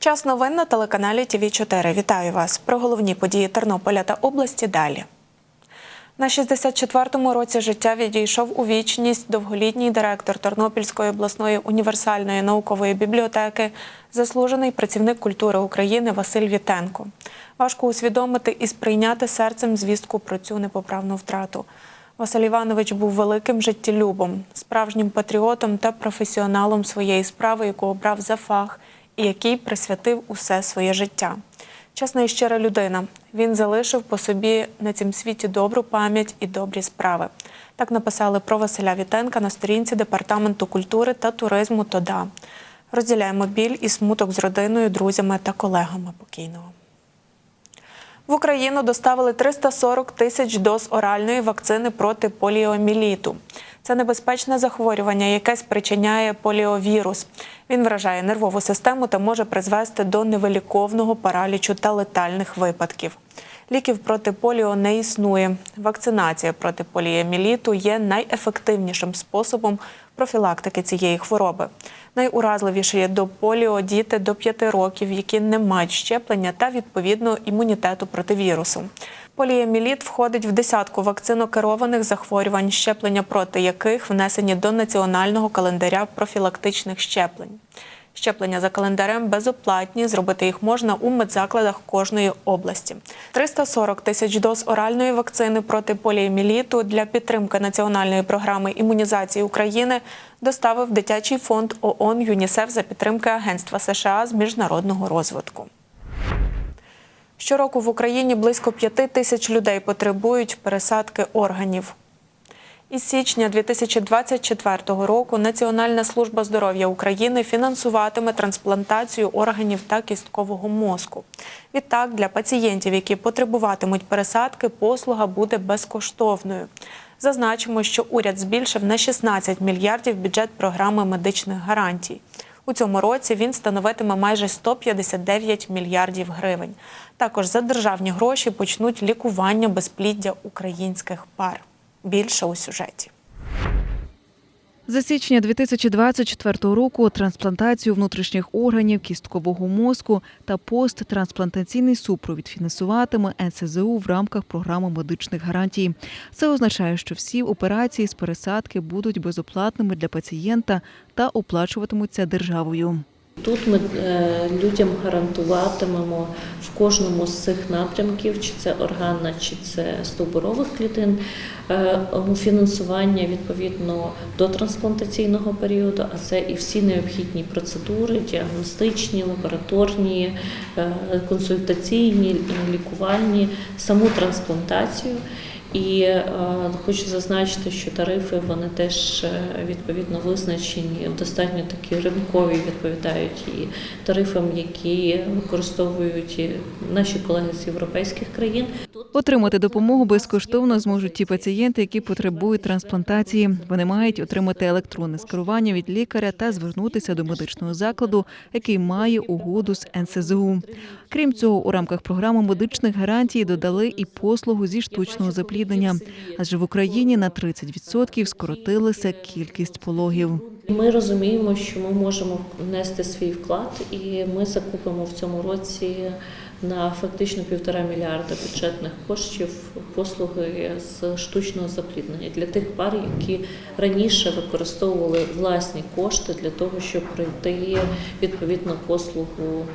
Час новин на телеканалі ТВ 4 Вітаю вас. Про головні події Тернополя та області далі. На 64-му році життя відійшов у вічність довголітній директор Тернопільської обласної універсальної наукової бібліотеки, заслужений працівник культури України Василь Вітенко. Важко усвідомити і сприйняти серцем звістку про цю непоправну втрату. Василь Іванович був великим життєлюбом, справжнім патріотом та професіоналом своєї справи, яку обрав за фах і який присвятив усе своє життя. Чесна і щира людина. Він залишив по собі на цім світі добру пам'ять і добрі справи. Так написали про Василя Вітенка на сторінці департаменту культури та туризму ТОДА. Розділяємо біль і смуток з родиною, друзями та колегами покійного. В Україну доставили 340 тисяч доз оральної вакцини проти поліоміліту. Це небезпечне захворювання, яке спричиняє поліовірус. Він вражає нервову систему та може призвести до невиліковного паралічу та летальних випадків. Ліків проти поліо не існує. Вакцинація проти поліоміліту є найефективнішим способом профілактики цієї хвороби. Найуразливіше є до поліо діти до 5 років, які не мають щеплення та відповідно імунітету проти вірусу. Поліеміліт входить в десятку вакцинокерованих захворювань, щеплення проти яких внесені до національного календаря профілактичних щеплень. Щеплення за календарем безоплатні. Зробити їх можна у медзакладах кожної області. 340 тисяч доз оральної вакцини проти поліоміліту для підтримки національної програми імунізації України доставив дитячий фонд ООН ЮНІСЕФ за підтримки Агентства США з міжнародного розвитку. Щороку в Україні близько п'яти тисяч людей потребують пересадки органів. Із січня 2024 року Національна служба здоров'я України фінансуватиме трансплантацію органів та кісткового мозку. Відтак, для пацієнтів, які потребуватимуть пересадки, послуга буде безкоштовною. Зазначимо, що уряд збільшив на 16 мільярдів бюджет програми медичних гарантій. У цьому році він становитиме майже 159 мільярдів гривень. Також за державні гроші почнуть лікування безпліддя українських пар. Більше у сюжеті. За січня 2024 року трансплантацію внутрішніх органів, кісткового мозку та посттрансплантаційний супровід фінансуватиме НСЗУ в рамках програми медичних гарантій. Це означає, що всі операції з пересадки будуть безоплатними для пацієнта та оплачуватимуться державою. Тут ми е, людям гарантуватимемо в кожному з цих напрямків, чи це органна, чи це стовбурових клітин, е, фінансування відповідно до трансплантаційного періоду, а це і всі необхідні процедури, діагностичні, лабораторні, е, консультаційні, лікувальні, саму трансплантацію. І е, хочу зазначити, що тарифи вони теж е, відповідно визначені, достатньо такі ринкові відповідають і тарифам, які використовують наші колеги з європейських країн. Отримати допомогу безкоштовно зможуть ті пацієнти, які потребують трансплантації. Вони мають отримати електронне скерування від лікаря та звернутися до медичного закладу, який має угоду з НСЗУ. Крім цього, у рамках програми медичних гарантій додали і послугу зі штучного запліднення, адже в Україні на 30% скоротилася кількість пологів. Ми розуміємо, що ми можемо внести свій вклад, і ми закупимо в цьому році на фактично півтора мільярда бюджетних коштів послуги з штучного запліднення для тих пар, які раніше використовували власні кошти для того, щоб пройти відповідну послугу.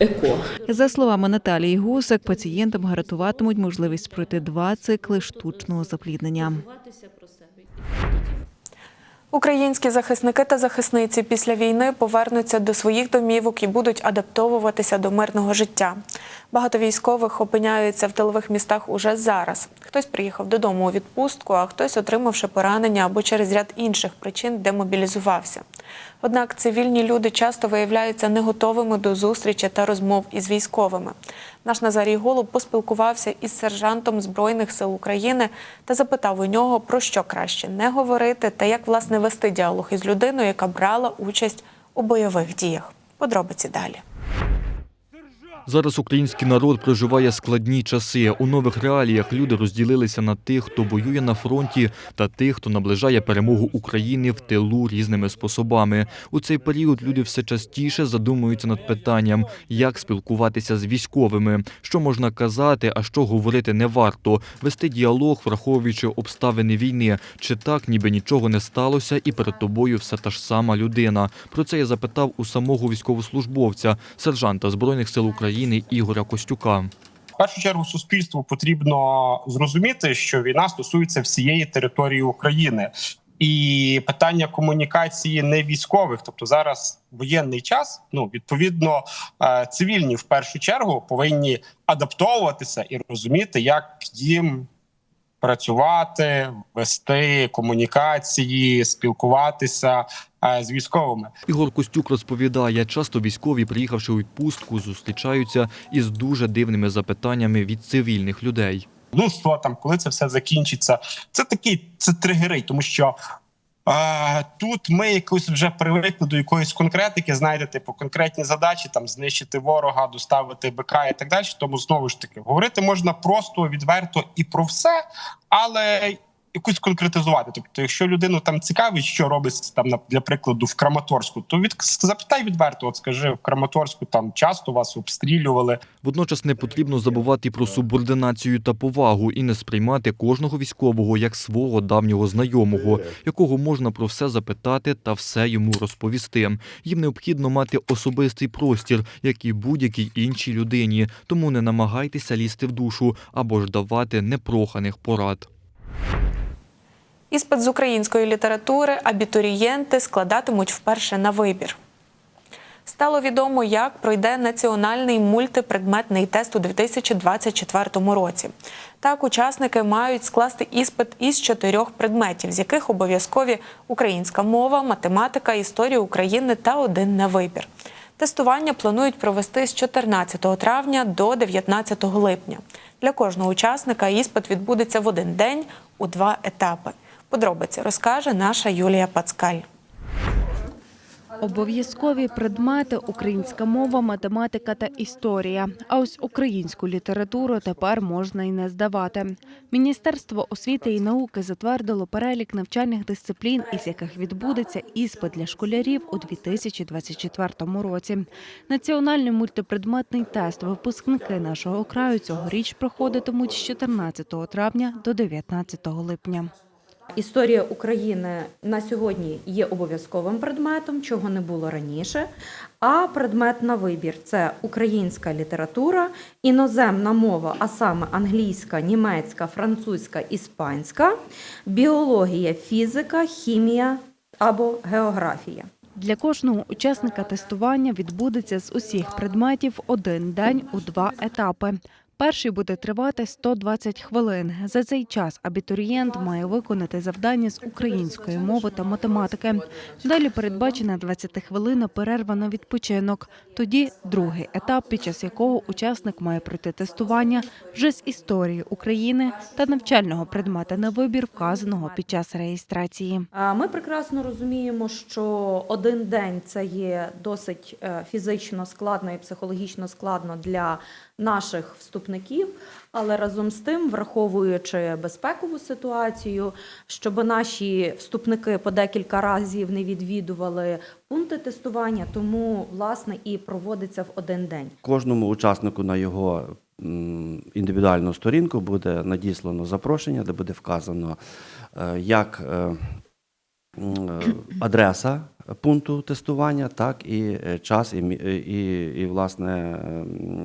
ЕКО За словами Наталії Гусак, пацієнтам гарантуватимуть можливість пройти два цикли штучного запліднення. Українські захисники та захисниці після війни повернуться до своїх домівок і будуть адаптовуватися до мирного життя. Багато військових опиняються в тилових містах уже зараз. Хтось приїхав додому у відпустку, а хтось, отримавши поранення або через ряд інших причин, демобілізувався. Однак цивільні люди часто виявляються не готовими до зустрічі та розмов із військовими. Наш Назарій Голуб поспілкувався із сержантом Збройних сил України та запитав у нього, про що краще не говорити та як власне вести діалог із людиною, яка брала участь у бойових діях. Подробиці далі. Зараз український народ проживає складні часи. У нових реаліях люди розділилися на тих, хто воює на фронті, та тих, хто наближає перемогу України в тилу різними способами. У цей період люди все частіше задумуються над питанням, як спілкуватися з військовими, що можна казати, а що говорити не варто, вести діалог, враховуючи обставини війни, чи так, ніби нічого не сталося, і перед тобою все та ж сама людина. Про це я запитав у самого військовослужбовця, сержанта збройних сил України Ігоря Костюка. В першу чергу суспільству потрібно зрозуміти, що війна стосується всієї території України. І питання комунікації не військових, тобто зараз воєнний час. Ну відповідно, е, цивільні в першу чергу повинні адаптовуватися і розуміти, як їм працювати, вести комунікації, спілкуватися е, з військовими. Ігор Костюк розповідає, часто військові, приїхавши у відпустку, зустрічаються із дуже дивними запитаннями від цивільних людей. ну що там, коли це все закінчиться. Це такий це тригерить, тому що. Тут ми якось вже привикли до якоїсь конкретики, знаєте, типу конкретні задачі, там знищити ворога, доставити БК і так далі. Тому знову ж таки говорити можна просто, відверто і про все, але якусь конкретизувати. Тобто, якщо людину там цікавить, що робиться там для прикладу в Краматорську, то від запитай відверто. От скажи в Краматорську там часто вас обстрілювали. Водночас не потрібно забувати про субординацію та повагу і не сприймати кожного військового як свого давнього знайомого, якого можна про все запитати та все йому розповісти. Їм необхідно мати особистий простір, як і будь-якій іншій людині, тому не намагайтеся лізти в душу або ж давати непроханих порад. Іспит з української літератури абітурієнти складатимуть вперше на вибір. Стало відомо, як пройде національний мультипредметний тест у 2024 році. Так, учасники мають скласти іспит із чотирьох предметів, з яких обов'язкові українська мова, математика, історія України та один на вибір. Тестування планують провести з 14 травня до 19 липня. Для кожного учасника іспит відбудеться в один день у два етапи. Подробиці розкаже наша Юлія Пацкаль. Обов'язкові предмети українська мова, математика та історія. А ось українську літературу тепер можна і не здавати. Міністерство освіти і науки затвердило перелік навчальних дисциплін, із яких відбудеться іспит для школярів у 2024 році. Національний мультипредметний тест випускники нашого краю цьогоріч проходитимуть з 14 травня до 19 липня. Історія України на сьогодні є обов'язковим предметом, чого не було раніше. А предмет на вибір це українська література, іноземна мова, а саме англійська, німецька, французька, іспанська, біологія, фізика, хімія або географія. Для кожного учасника тестування відбудеться з усіх предметів один день у два етапи. Перший буде тривати 120 хвилин. За цей час абітурієнт має виконати завдання з української мови та математики. Далі передбачена 20 хвилина перерва на відпочинок. Тоді другий етап, під час якого учасник має пройти тестування вже з історії України та навчального предмета на вибір, вказаного під час реєстрації. Ми прекрасно розуміємо, що один день це є досить е, фізично складно і психологічно складно для наших вступників, але разом з тим, враховуючи безпекову ситуацію, щоб наші вступники по декілька разів не відвідували пункти тестування, тому власне і проводиться в один день. Кожному учаснику на його індивідуальну сторінку буде надіслано запрошення, де буде вказано е, як е, адреса пункту тестування, так і е, час, і, е, і, і власне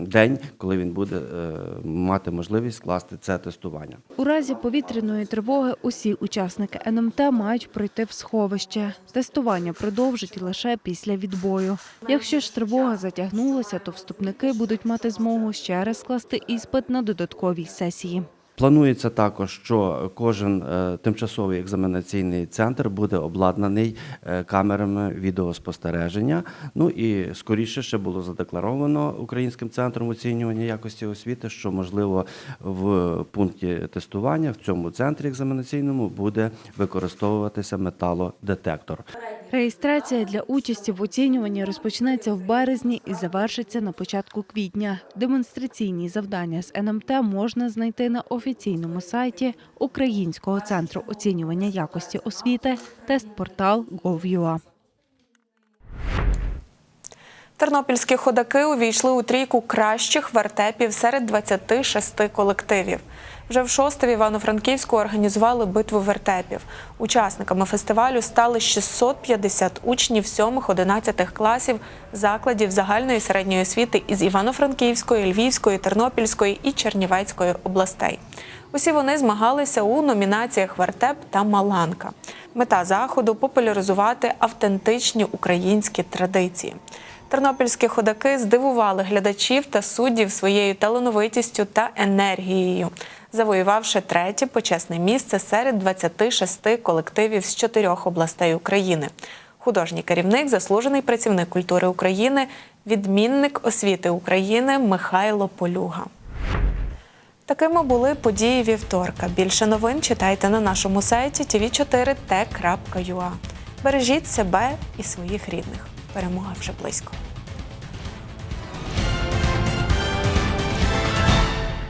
день, коли він буде е, мати можливість скласти це тестування. У разі повітряної тривоги усі учасники НМТ мають пройти в сховище. Тестування продовжить лише після відбою. Якщо ж тривога затягнулася, то вступники будуть мати змогу ще раз скласти іспит на додатковій сесії. Планується також, що кожен е, тимчасовий екзаменаційний центр буде обладнаний е, камерами відеоспостереження. Ну і скоріше ще було задекларовано Українським центром оцінювання якості освіти, що можливо в пункті тестування в цьому центрі екзаменаційному буде використовуватися металодетектор. Реєстрація для участі в оцінюванні розпочнеться в березні і завершиться на початку квітня. Демонстраційні завдання з НМТ можна знайти на офіційному сайті Українського центру оцінювання якості освіти тестпортал Gov.ua. Тернопільські ходаки увійшли у трійку кращих вертепів серед 26 колективів. Вже в шосте в Івано-Франківську організували битву вертепів. Учасниками фестивалю стали 650 учнів 7-11 класів закладів загальної середньої освіти із Івано-Франківської, Львівської, Тернопільської і Чернівецької областей. Усі вони змагалися у номінаціях Вертеп та Маланка. Мета заходу популяризувати автентичні українські традиції. Тернопільські ходаки здивували глядачів та суддів своєю талановитістю та енергією, завоювавши третє почесне місце серед 26 колективів з чотирьох областей України. Художній керівник, заслужений працівник культури України, відмінник освіти України Михайло Полюга. Такими були події вівторка. Більше новин читайте на нашому сайті tv4t.ua. Бережіть себе і своїх рідних. Перемога вже близько.